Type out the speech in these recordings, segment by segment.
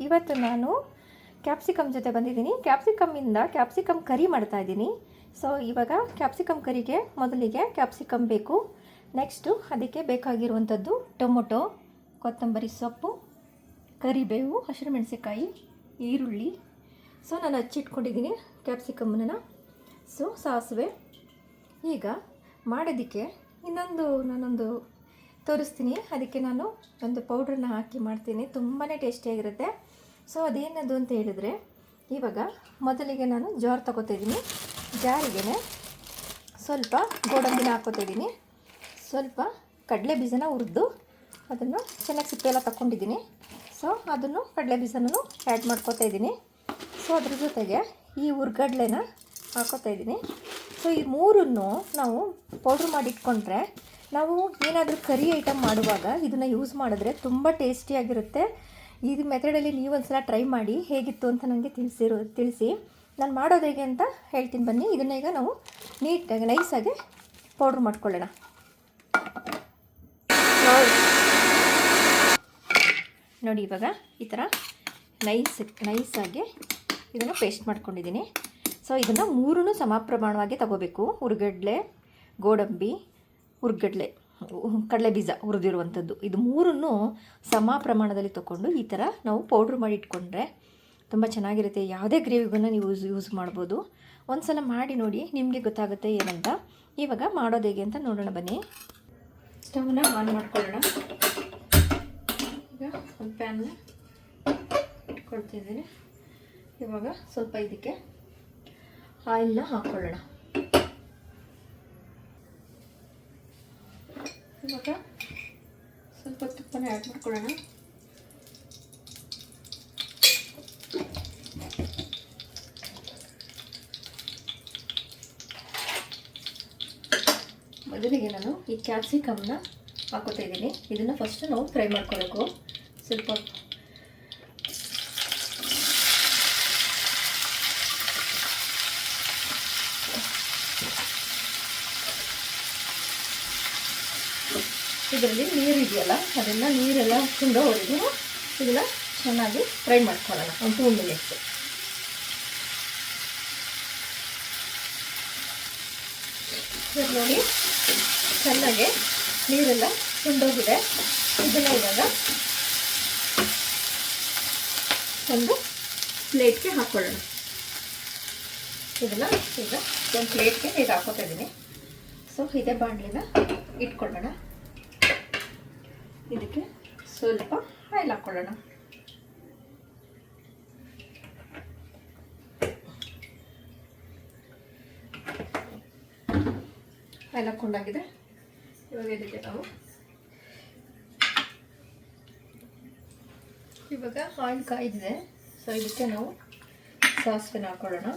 ಇವತ್ತು ನಾನು ಕ್ಯಾಪ್ಸಿಕಮ್ ಜೊತೆ ಬಂದಿದ್ದೀನಿ. ಕ್ಯಾಪ್ಸಿಕಮ್ಮಿಂದ ಕ್ಯಾಪ್ಸಿಕಮ್ ಕರಿ ಮಾಡ್ತಾ ಇದ್ದೀನಿ. ಸೊ ಇವಾಗ ಕ್ಯಾಪ್ಸಿಕಮ್ ಕರಿಗೆ ಮೊದಲಿಗೆ ಕ್ಯಾಪ್ಸಿಕಮ್ ಬೇಕು. ನೆಕ್ಸ್ಟು ಅದಕ್ಕೆ ಬೇಕಾಗಿರುವಂಥದ್ದು ಟೊಮೊಟೊ, ಕೊತ್ತಂಬರಿ ಸೊಪ್ಪು, ಕರಿಬೇವು ಹಸಿರುಮೆಣಸಿಕಾಯಿ ಈರುಳ್ಳಿ. ಸೊ ನಾನು ಹಚ್ಚಿಟ್ಕೊಂಡಿದ್ದೀನಿ ಕ್ಯಾಪ್ಸಿಕಮ್ಮನ್ನ ಸೊ ಸಾಸಿವೆ. ಈಗ ಮಾಡೋದಕ್ಕೆ ಇನ್ನೊಂದು ನಾನೊಂದು ತೋರಿಸ್ತೀನಿ. ಅದಕ್ಕೆ ನಾನು ಒಂದು ಪೌಡ್ರನ್ನ ಹಾಕಿ ಮಾಡ್ತೀನಿ. ತುಂಬಾ ಟೇಸ್ಟಿಯಾಗಿರುತ್ತೆ ಸೊ ಅದೇನದು ಅಂತ ಹೇಳಿದರೆ, ಇವಾಗ ಮೊದಲಿಗೆ ನಾನು ಜಾರ್ ತಗೋತಿದ್ದೀನಿ ಜಾರಿಗೆ ಸ್ವಲ್ಪ ಗೋಡಂಬಿನ ಹಾಕೋತಿದ್ದೀನಿ ಸ್ವಲ್ಪ ಕಡಲೆ ಬೀಜನ ಹುರಿದು ಅದನ್ನು ಚೆನ್ನಾಗಿ ಸಿಪ್ಪೆ ಎಲ್ಲ ತಗೊಂಡಿದ್ದೀನಿ ಸೊ ಅದನ್ನು ಕಡಲೆ ಬೀಜನೂ ಆ್ಯಡ್ ಮಾಡ್ಕೋತಾ ಇದ್ದೀನಿ ಸೊ ಅದ್ರ ಜೊತೆಗೆ ಈ ಹುರ್ಗಡ್ಲೆನ ಹಾಕೋತಾ ಇದ್ದೀನಿ ಸೊ ಈ ಮೂರನ್ನು ನಾವು ಪೌಡ್ರ್ ಮಾಡಿಟ್ಕೊಂಡ್ರೆ ನಾವು ಏನಾದರೂ ಕರಿ ಐಟಮ್ ಮಾಡುವಾಗ ಇದನ್ನು ಯೂಸ್ ಮಾಡಿದ್ರೆ ತುಂಬ ಟೇಸ್ಟಿಯಾಗಿರುತ್ತೆ ಇದು ಮೆಥಡಲ್ಲಿ ನೀವು ಒಂದ್ಸಲ ಟ್ರೈ ಮಾಡಿ ಹೇಗಿತ್ತು ಅಂತ ನನಗೆ ತಿಳಿಸಿರೋ, ತಿಳಿಸಿ. ನಾನು ಮಾಡೋದು ಹೇಗೆ ಅಂತ ಹೇಳ್ತೀನಿ ಬನ್ನಿ. ಇದನ್ನ ಈಗ ನಾವು ನೀಟಾಗಿ ನೈಸಾಗಿ ಪೌಡ್ರ್ ಮಾಡ್ಕೊಳ್ಳೋಣ. ನೋಡಿ ಇವಾಗ ಈ ಥರ ನೈಸ್ ನೈಸಾಗಿ ಇದನ್ನು ಪೇಸ್ಟ್ ಮಾಡ್ಕೊಂಡಿದ್ದೀನಿ. ಸೊ ಇದನ್ನು ಮೂರೂ ಸಮ ಪ್ರಮಾಣವಾಗಿ ತಗೋಬೇಕು. ಉರ್ಗಡ್ಲೆ, ಗೋಡಂಬಿ ಹುರ್ಗಡ್ಲೆ ಕಡಲೆ ಬೀಜ ಹುರಿದಿರುವಂಥದ್ದು. ಇದು ಮೂರನ್ನು ಸಮ ಪ್ರಮಾಣದಲ್ಲಿ ತಗೊಂಡು ಈ ಥರ ನಾವು ಪೌಡ್ರ್ ಮಾಡಿ ಇಟ್ಕೊಂಡ್ರೆ ತುಂಬ ಚೆನ್ನಾಗಿರುತ್ತೆ. ಯಾವುದೇ ಗ್ರೇವಿಗೂ ನೀವು ಯೂಸ್ ಯೂಸ್ ಮಾಡ್ಬೋದು. ಒಂದು ಸಲ ಮಾಡಿ ನೋಡಿ ನಿಮಗೆ ಗೊತ್ತಾಗುತ್ತೆ ಏನಂತ. ಇವಾಗ ಮಾಡೋದು ಹೇಗೆ ಅಂತ ನೋಡೋಣ ಬನ್ನಿ. ಸ್ಟವ್ನ ಆನ್ ಮಾಡ್ಕೊಳ್ಳೋಣ. ಈಗ ಒಂದು ಪ್ಯಾನ್ನ ಇಟ್ಕೊಳ್ತಿದ್ದೀನಿ. ಇವಾಗ ಸ್ವಲ್ಪ ಇದಕ್ಕೆ ಆಯಿಲ್ನ ಹಾಕ್ಕೊಳ್ಳೋಣ. ಇವಾಗ ಸ್ವಲ್ಪ ತುಪ್ಪನ ಆ್ಯಡ್ ಮಾಡ್ಕೊಳ್ಳೋಣ. ಮೊದಲಿಗೆ ನಾನು ಈ ಕ್ಯಾಪ್ಸಿಕಮ್ನ ಹಾಕೋತಾ ಇದ್ದೀನಿ. ಇದನ್ನು ಫಸ್ಟ್ ನಾವು ಫ್ರೈ ಮಾಡ್ಕೊಬೇಕು ಸ್ವಲ್ಪ ಇದರಲ್ಲಿ ನೀರು ಇದೆಯಲ್ಲ, ಅದನ್ನು ನೀರೆಲ್ಲ ತುಂಡೋವರೆಗೂ ಇದನ್ನು ಚೆನ್ನಾಗಿ ಫ್ರೈ ಮಾಡ್ಕೊಳ್ಳೋಣ, ಒಂದು ಟೂ ಮಿನಿಟ್ಸ್ ಇವಾಗ ನೋಡಿ, ಚೆನ್ನಾಗಿ ನೀರೆಲ್ಲ ತುಂಡೋಗಿದೆ. ಇದನ್ನು ಇವಾಗ ಒಂದು ಪ್ಲೇಟ್ಗೆ ಹಾಕ್ಕೊಳ್ಳೋಣ ಇದನ್ನು ಈಗ ಒಂದು ಪ್ಲೇಟ್ಗೆ ಈಗ ಹಾಕೋತಾ ಇದ್ದೀನಿ. ಸೊ ಇದೇ ಬಾಣಲಿನ ಇಟ್ಕೊಳ್ಳೋಣ. ಇದಕ್ಕೆ ಸ್ವಲ್ಪ ಆಯಿಲ್ ಹಾಕ್ಕೊಳ್ಳೋಣ ಆಯಿಲ್ ಹಾಕ್ಕೊಂಡಾಗಿದೆ ಇವಾಗ ಇದಕ್ಕೆ ನಾವು ಇವಾಗ ಆಯಿಲ್ ಕಾಯಿದೆ ಸೊ ಇದಕ್ಕೆ ನಾವು ಸಾಸಿವೆನ ಹಾಕ್ಕೊಳ್ಳೋಣ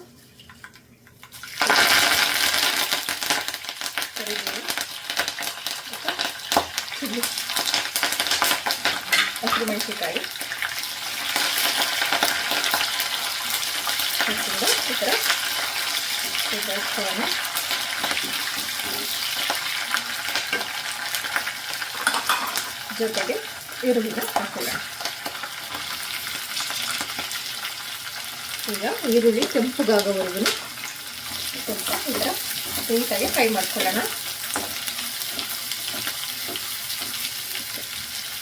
ಕರಿಬೇವು ಚಿಲ್ಲಿ. ಹಸಿರು ಮೆಣಸಿನ್ಕಾಯಿ. ಈ ಥರ ಹಚ್ಕೊಳ್ಳೋಣ ಜೊತೆಗೆ ಈರುಳ್ಳಿನ ಹಾಕೊಳ್ಳೋಣ ಈಗ ಈರುಳ್ಳಿ ಕೆಂಪುಗಾಗೋವರೆಗೂ ಸ್ವಲ್ಪ ಈ ಥರ ನೀಟಾಗಿ ಫ್ರೈ ಮಾಡ್ಕೊಳ್ಳೋಣ.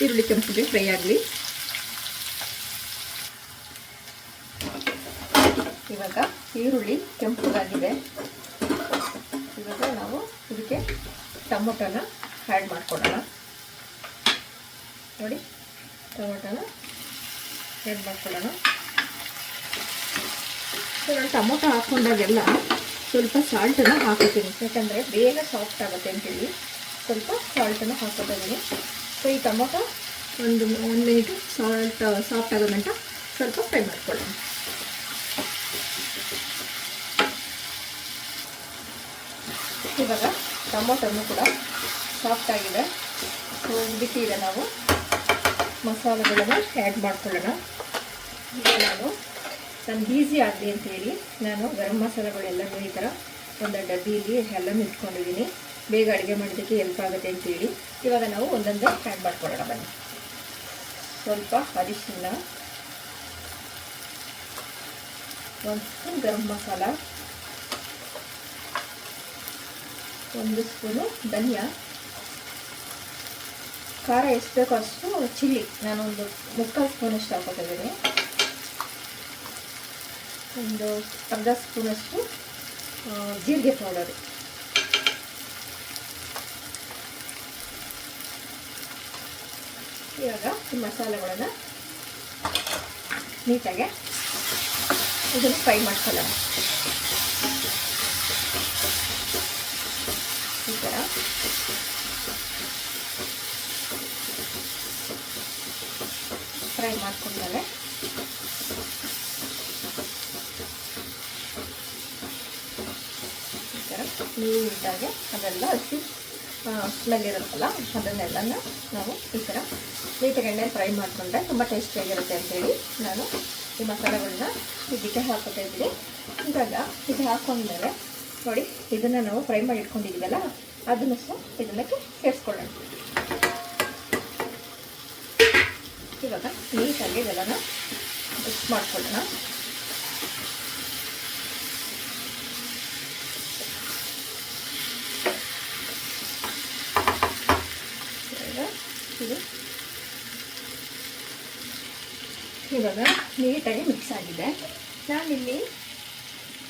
ಈರುಳ್ಳಿ ಕೆಂಪಿಗೆ ಫ್ರೈ ಆಗಲಿ. ಇವಾಗ ಈರುಳ್ಳಿ ಕೆಂಪುಗಾಗಿದೆ. ಇವಾಗ ನಾವು ಇದಕ್ಕೆ ಟೊಮೊಟೊನ ಆ್ಯಡ್ ಮಾಡ್ಕೊಳ್ಳೋಣ. ನೋಡಿ, ಟೊಮೊಟೊನ ಆ್ಯಡ್ ಮಾಡ್ಕೊಳ್ಳೋಣ. ನಾನು ಟೊಮೊಟೊ ಹಾಕ್ಕೊಂಡಾಗೆಲ್ಲ ಸ್ವಲ್ಪ ಸಾಲ್ಟನ್ನು ಹಾಕೋತೀನಿ ಯಾಕಂದರೆ ಬೇಗ ಸಾಫ್ಟ್ ಆಗುತ್ತೆ ಅಂತೇಳಿ ಸ್ವಲ್ಪ ಸಾಲ್ಟನ್ನು ಹಾಕೋತಿದ್ದೀನಿ ಸೊ ಈ ಟೊಮೊಟೊ ಒಂದು ಒಂದು ಮಿನಿಟು ಸಾಲ್ಟ್ ಸಾಫ್ಟ್ ಆಗೋ ಗಂಟ ಸ್ವಲ್ಪ ಫ್ರೈ ಮಾಡ್ಕೊಳ್ಳೋಣ. ಇವಾಗ ಟೊಮೊಟೊನು ಕೂಡ ಸಾಫ್ಟ್ ಆಗಿದೆ. ಸೊ ಈಗ ನಾವು. ಮಸಾಲೆಗಳನ್ನು ಆ್ಯಡ್ ಮಾಡ್ಕೊಳ್ಳೋಣ. ಈಗ ನಾನು ನಾನು ಈಸಿ ಆಗಲಿ ಅಂತೇಳಿ ನಾನು ಗರಂ ಮಸಾಲೆಗಳೆಲ್ಲನೂ ಈ ಥರ ಒಂದು ಡಬ್ಬಿಯಲ್ಲಿ ಎಲ್ಲನೂ ಇಟ್ಕೊಂಡಿದ್ದೀನಿ. ಬೇಗ ಅಡುಗೆ ಮಾಡೋದಕ್ಕೆ ಹೆಲ್ಪ್ ಆಗುತ್ತೆ ಅಂತೇಳಿ ಇವಾಗ ನಾವು ಒಂದೊಂದೇ ಆ್ಯಡ್ ಮಾಡ್ಕೊಳ್ಳೋಣ ಬನ್ನಿ. ಸ್ವಲ್ಪ ಅರಿಶಿನ, ಒಂದು ಸ್ಪೂನ್ ಗರಂ ಮಸಾಲ, ಒಂದು ಸ್ಪೂನು ಧನಿಯಾ, ಖಾರ ಎಷ್ಟು ಬೇಕೋ ಅಷ್ಟು ಚಿಲ್ಲಿ. ನಾನೊಂದು ಮುಕ್ಕಾಲು ಸ್ಪೂನಷ್ಟು ಹಾಕೋತಿದ್ದೀನಿ ಒಂದು ಅರ್ಧ ಸ್ಪೂನಷ್ಟು ಜೀರಿಗೆ ಪೌಡರು ಇವಾಗ ಈ ಮಸಾಲೆಗಳನ್ನು ನೀಟಾಗಿ ಇದನ್ನು ಫ್ರೈ ಮಾಡ್ಕೊಳ್ಳೋಣ. ಈ ಥರ ಫ್ರೈ ಮಾಡ್ಕೊಂಡ್ಮೇಲೆ ಈ ಥರ ನೀಟಾಗಿ ಅದೆಲ್ಲ ಹಸಿ ಸ್ಮೆಲ್ ಇರುತ್ತಲ್ಲ ಅದನ್ನೆಲ್ಲನ ನಾವು ಈ ಥರ ನೀಟಾಗಿ ಫ್ರೈ ಮಾಡಿಕೊಂಡ್ರೆ ತುಂಬ ಟೇಸ್ಟಿಯಾಗಿರುತ್ತೆ ಅಂತೇಳಿ ನಾನು ಈ ಮಸಾಲೆಗಳನ್ನ ಇದಕ್ಕೆ ಹಾಕೋತಾ ಇದ್ದೀನಿ. ಇವಾಗ ಇದು ಹಾಕೊಂಡ್ಮೇಲೆ ನೋಡಿ, ಇದನ್ನು ನಾವು ಫ್ರೈ ಮಾಡಿ ಇಟ್ಕೊಂಡಿದ್ದೀವಲ್ಲ ಅದನ್ನು ಸಹ ಇದನ್ನಕ್ಕೆ ಸೇರಿಸ್ಕೊಳ್ಳೋಣ. ಇವಾಗ ನೀಟಾಗಿ ಇದೆಲ್ಲನ ಮಿಕ್ಸ್ ಮಾಡ್ಕೊಳ್ಳೋಣ ಇವಾಗ ಇದು ಇವಾಗ ನೀಟಾಗಿ ಮಿಕ್ಸ್ ಆಗಿದೆ. ನಾನಿಲ್ಲಿ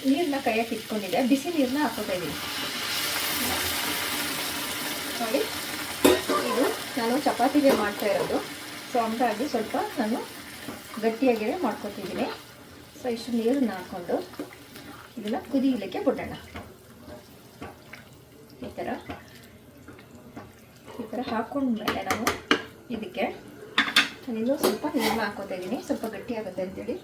ನೀರನ್ನ ಕೈಯಾಗಿ ಇಟ್ಕೊಂಡಿದ್ದೆ. ಬಿಸಿ ನೀರನ್ನ ಹಾಕೋತಾ ಇದ್ದೀನಿ ನೋಡಿ, ಇದು ನಾನು ಚಪಾತಿಗೆ ಮಾಡ್ತಾ ಇರೋದು. ಸೊ ಹಂಗಾಗಿ ಸ್ವಲ್ಪ ನಾನು ಗಟ್ಟಿಯಾಗಿಯೇ ಮಾಡ್ಕೊತಿದ್ದೀನಿ. ಸೊ ಇಷ್ಟು ನೀರನ್ನ ಹಾಕ್ಕೊಂಡು ಇದನ್ನು ಕುದಿಯಲಿಕ್ಕೆ ಬಿಡೋಣ. ಈ ಥರ ಈ ಥರ ಹಾಕೊಂಡ್ಮೇಲೆ ನಾವು ಇದಕ್ಕೆ ನಾನು ಸ್ವಲ್ಪ ನೀರು ಹಾಕೋತಾ ಸ್ವಲ್ಪ ಗಟ್ಟಿ ಆಗುತ್ತೆ ಅಂತೇಳಿ.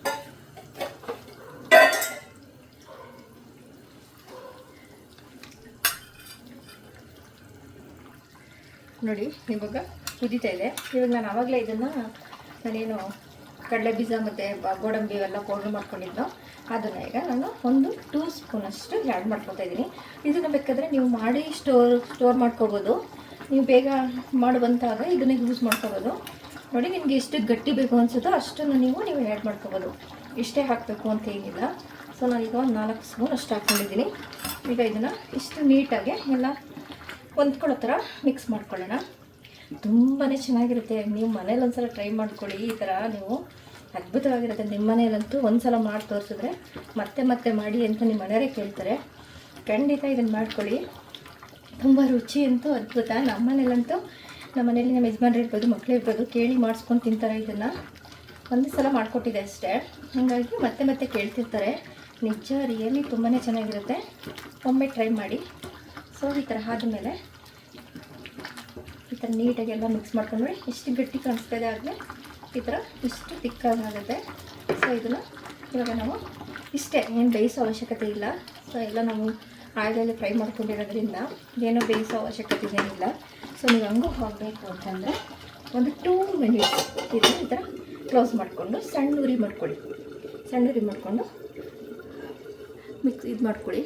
ನೋಡಿ, ಇವಾಗ ಕುದಿತಾ ಇದೆ. ಇವಾಗ ನಾನು ಆವಾಗಲೇ ಇದನ್ನು ನಾನೇನು ಕಡಲೆ ಬೀಜ ಮತ್ತು ಗೋಡಂಬಿ ಇವೆಲ್ಲ ಪೌಡ್ರ್ ಮಾಡ್ಕೊಂಡಿದ್ದು ಅದನ್ನು ಈಗ ನಾನು ಒಂದು ಟೂ ಸ್ಪೂನಷ್ಟು ಆ್ಯಡ್ ಮಾಡ್ಕೊತಾ ಇದ್ದೀನಿ. ಇದನ್ನು ಬೇಕಾದರೆ ನೀವು ಮಾಡಿ ಸ್ಟೋರ್ ಸ್ಟೋರ್ ಮಾಡ್ಕೋಬೋದು. ನೀವು ಬೇಗ ಮಾಡುವಂತಾಗ ಇದನ್ನ ಯೂಸ್ ಮಾಡ್ಕೋಬೋದು. ನೋಡಿ, ನಿಮಗೆ ಎಷ್ಟು ಗಟ್ಟಿ ಬೇಕು ಅನಿಸುತ್ತೋ ಅಷ್ಟನ್ನು ನೀವು ನೀವು ಆ್ಯಡ್ ಮಾಡ್ಕೋಬೋದು. ಇಷ್ಟೇ ಹಾಕಬೇಕು ಅಂತ ಏನಿಲ್ಲ. ಸೊ ನಾನೀಗ ಒಂದು ನಾಲ್ಕು ಸ್ಪೂನ್ ಅಷ್ಟು ಹಾಕ್ಕೊಂಡಿದ್ದೀನಿ ಈಗ ಇದನ್ನು ಇಷ್ಟು ನೀಟಾಗಿ ಎಲ್ಲ ಹೊಂದ್ಕೊಳ್ಳೋ ಥರ ಮಿಕ್ಸ್ ಮಾಡ್ಕೊಳ್ಳೋಣ. ತುಂಬಾ ಚೆನ್ನಾಗಿರುತ್ತೆ. ನೀವು ಮನೇಲಿ ಒಂದ್ಸಲ ಟ್ರೈ ಮಾಡ್ಕೊಳ್ಳಿ. ಈ ಥರ ನೀವು ಅದ್ಭುತವಾಗಿರುತ್ತೆ. ನಿಮ್ಮ ಮನೆಯಲ್ಲಂತೂ ಒಂದ್ಸಲ ಮಾಡಿ ತೋರಿಸಿದ್ರೆ ಮತ್ತೆ ಮತ್ತೆ ಮಾಡಿ ಅಂತ ನಿಮ್ಮ ಮನೆಯವರೇ ಕೇಳ್ತಾರೆ. ಖಂಡಿತ ಇದನ್ನು ಮಾಡ್ಕೊಳ್ಳಿ. ತುಂಬ ರುಚಿ ಅಂತೂ ಅದ್ಭುತ. ನಮ್ಮ ಮನೇಲಂತೂ ನಮ್ಮ ಮನೇಲಿ ನಮ್ಮ ಯಜಮಾನ್ರು ಇರ್ಬೋದು ಮಕ್ಕಳು ಇರ್ಬೋದು ಕೇಳಿ ಮಾಡಿಸ್ಕೊಂಡು ತಿಂತಾರೆ ಇದನ್ನು. ಒಂದು ಸಲ ಮಾಡಿಕೊಟ್ಟಿದೆ ಅಷ್ಟೇ. ಹಾಗಾಗಿ ಮತ್ತೆ ಮತ್ತೆ ಕೇಳ್ತಿರ್ತಾರೆ. ನಿಜ ರಿಯಲಿ ತುಂಬಾ ಚೆನ್ನಾಗಿರುತ್ತೆ. ಒಮ್ಮೆ ಟ್ರೈ ಮಾಡಿ. ಸೊ ಈ ಥರ ಆದಮೇಲೆ ಈ ಥರ ನೀಟಾಗಿ ಎಲ್ಲ ಮಿಕ್ಸ್ ಮಾಡ್ಕೊಂಡ್ರೆ ಎಷ್ಟು ಗಟ್ಟಿ ಕಾಣಿಸ್ತಾ ಇದೆ ಆದರೆ ಈ ಥರ ಇಷ್ಟು ತಿಕ್ಕಾಗುತ್ತೆ ಸೊ ಇದನ್ನು ಇವಾಗ ನಾವು ಇಷ್ಟೇ, ಏನು ಬೇಯಿಸೋ ಅವಶ್ಯಕತೆ ಇಲ್ಲ. ಸೊ ಎಲ್ಲ ನಾವು ಆಯಿಲಲ್ಲಿ ಫ್ರೈ ಮಾಡ್ಕೊಂಡಿರೋದ್ರಿಂದ ಏನೂ ಬೇಯಿಸೋ ಅವಶ್ಯಕತೆ ಏನಿಲ್ಲ. ಸೊ ನೀವು ಹಂಗೂ ಹಾಕಬೇಕು ಅಂತಂದರೆ ಒಂದು ಟೂ ಮಿನಿಟ್ಸ್ ಇದನ್ನು ಈ ಥರ ಕ್ಲೋಸ್ ಮಾಡಿಕೊಂಡು ಸಣ್ಣ ಉರಿ ಮಾಡ್ಕೊಳ್ಳಿ. ಸಣ್ಣ ಉರಿ ಮಾಡಿಕೊಂಡು ಮಿಕ್ಸ್ ಇದು ಮಾಡ್ಕೊಳ್ಳಿ.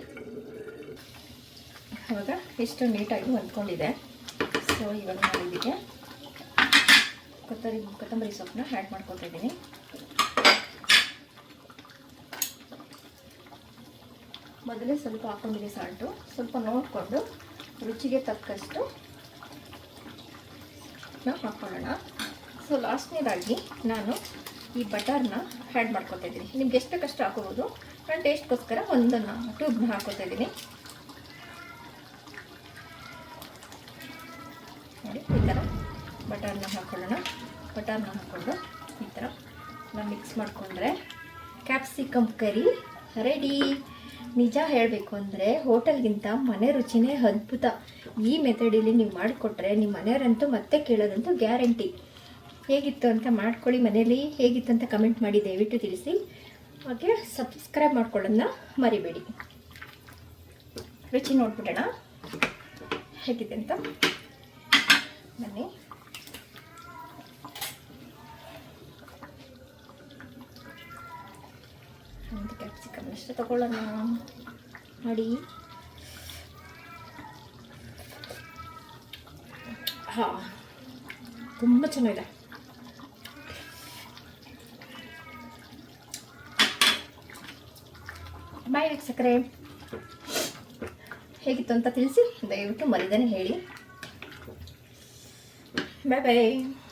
ಆವಾಗ ಎಷ್ಟು ನೀಟಾಗಿ ಹೊಂದ್ಕೊಂಡಿದೆ. ಸೊ ಇವಾಗ ನಾನು ಇದಕ್ಕೆ ಕೊತ್ತಂಬರಿ ಕೊತ್ತಂಬರಿ ಸೊಪ್ಪನ್ನ ಆ್ಯಡ್ ಮಾಡ್ಕೊತಾ ಇದ್ದೀನಿ. ಮೊದಲೇ ಸ್ವಲ್ಪ ಹಾಕೊಂಡಿದ್ದೀನಿ ಸಾಲ್ಟು. ಸ್ವಲ್ಪ ನೋಡಿಕೊಂಡು ರುಚಿಗೆ ತಕ್ಕಷ್ಟು ನಾವು ಹಾಕ್ಕೊಳ್ಳೋಣ ಸೊ ಲಾಸ್ಟ್ನೇದಾಗಿ ನಾನು ಈ ಬಟರ್ನ ಆ್ಯಡ್ ಮಾಡ್ಕೊತಾ ಇದ್ದೀನಿ. ನಿಮ್ಗೆ ಎಷ್ಟು ಬೇಕಷ್ಟು ಹಾಕೋಬೋದು ನಾನು ಟೇಸ್ಟ್ಗೋಸ್ಕರ ಒಂದನ್ನು ಟ್ಯೂಬ್ನ ಹಾಕೋತಾ ಇದ್ದೀನಿ. ನೋಡಿ, ಈ ಥರ ಬಟರ್ನ ಹಾಕ್ಕೊಳ್ಳೋಣ ಬಟರ್ನ ಹಾಕ್ಕೊಂಡು ಈ ಥರ ನಾವು ಮಿಕ್ಸ್ ಮಾಡಿಕೊಂಡ್ರೆ ಕ್ಯಾಪ್ಸಿಕಮ್ ಕರಿ ರೆಡಿ. ನಿಜ ಹೇಳಬೇಕು ಅಂದರೆ ಹೋಟೆಲ್ಗಿಂತ ಮನೆ ರುಚಿನೇ ಅದ್ಭುತ. ಈ ಮೆಥಡಲ್ಲಿ ನೀವು ಮಾಡಿಕೊಟ್ರೆ ನಿಮ್ಮ ಮನೆಯವರಂತೂ ಮತ್ತೆ ಕೇಳೋದಂತೂ ಗ್ಯಾರಂಟಿ. ಹೇಗಿತ್ತು ಅಂತ ಮಾಡ್ಕೊಳ್ಳಿ ಮನೇಲಿ ಹೇಗಿತ್ತು ಅಂತ ಕಮೆಂಟ್ ಮಾಡಿ ದಯವಿಟ್ಟು ತಿಳಿಸಿ. ಹಾಗೆ ಸಬ್ಸ್ಕ್ರೈಬ್ ಮಾಡ್ಕೊಳ್ಳೋದನ್ನ ಮರಿಬೇಡಿ. ರುಚಿ ನೋಡ್ಬಿಡೋಣ. ಹೇಗಿದೆ ಅಂತ. ಬನ್ನಿ ಒಂದು ಕ್ಯಾಪ್ಸಿಕಮ್ ಎಷ್ಟು ತಗೊಳ್ಳೋಣ. ಮಾಡಿ ಹಾಂ. ತುಂಬ ಚೆನ್ನಾಗಿದೆ. ಬಾಯ್ ವೀಕ್ಷಕರೇ ಹೇಗಿತ್ತು ಅಂತ ತಿಳಿಸಿ, ದಯವಿಟ್ಟು ಮರಿದೇನೆ ಹೇಳಿ. ಬಾಯ್ ಬಾಯ್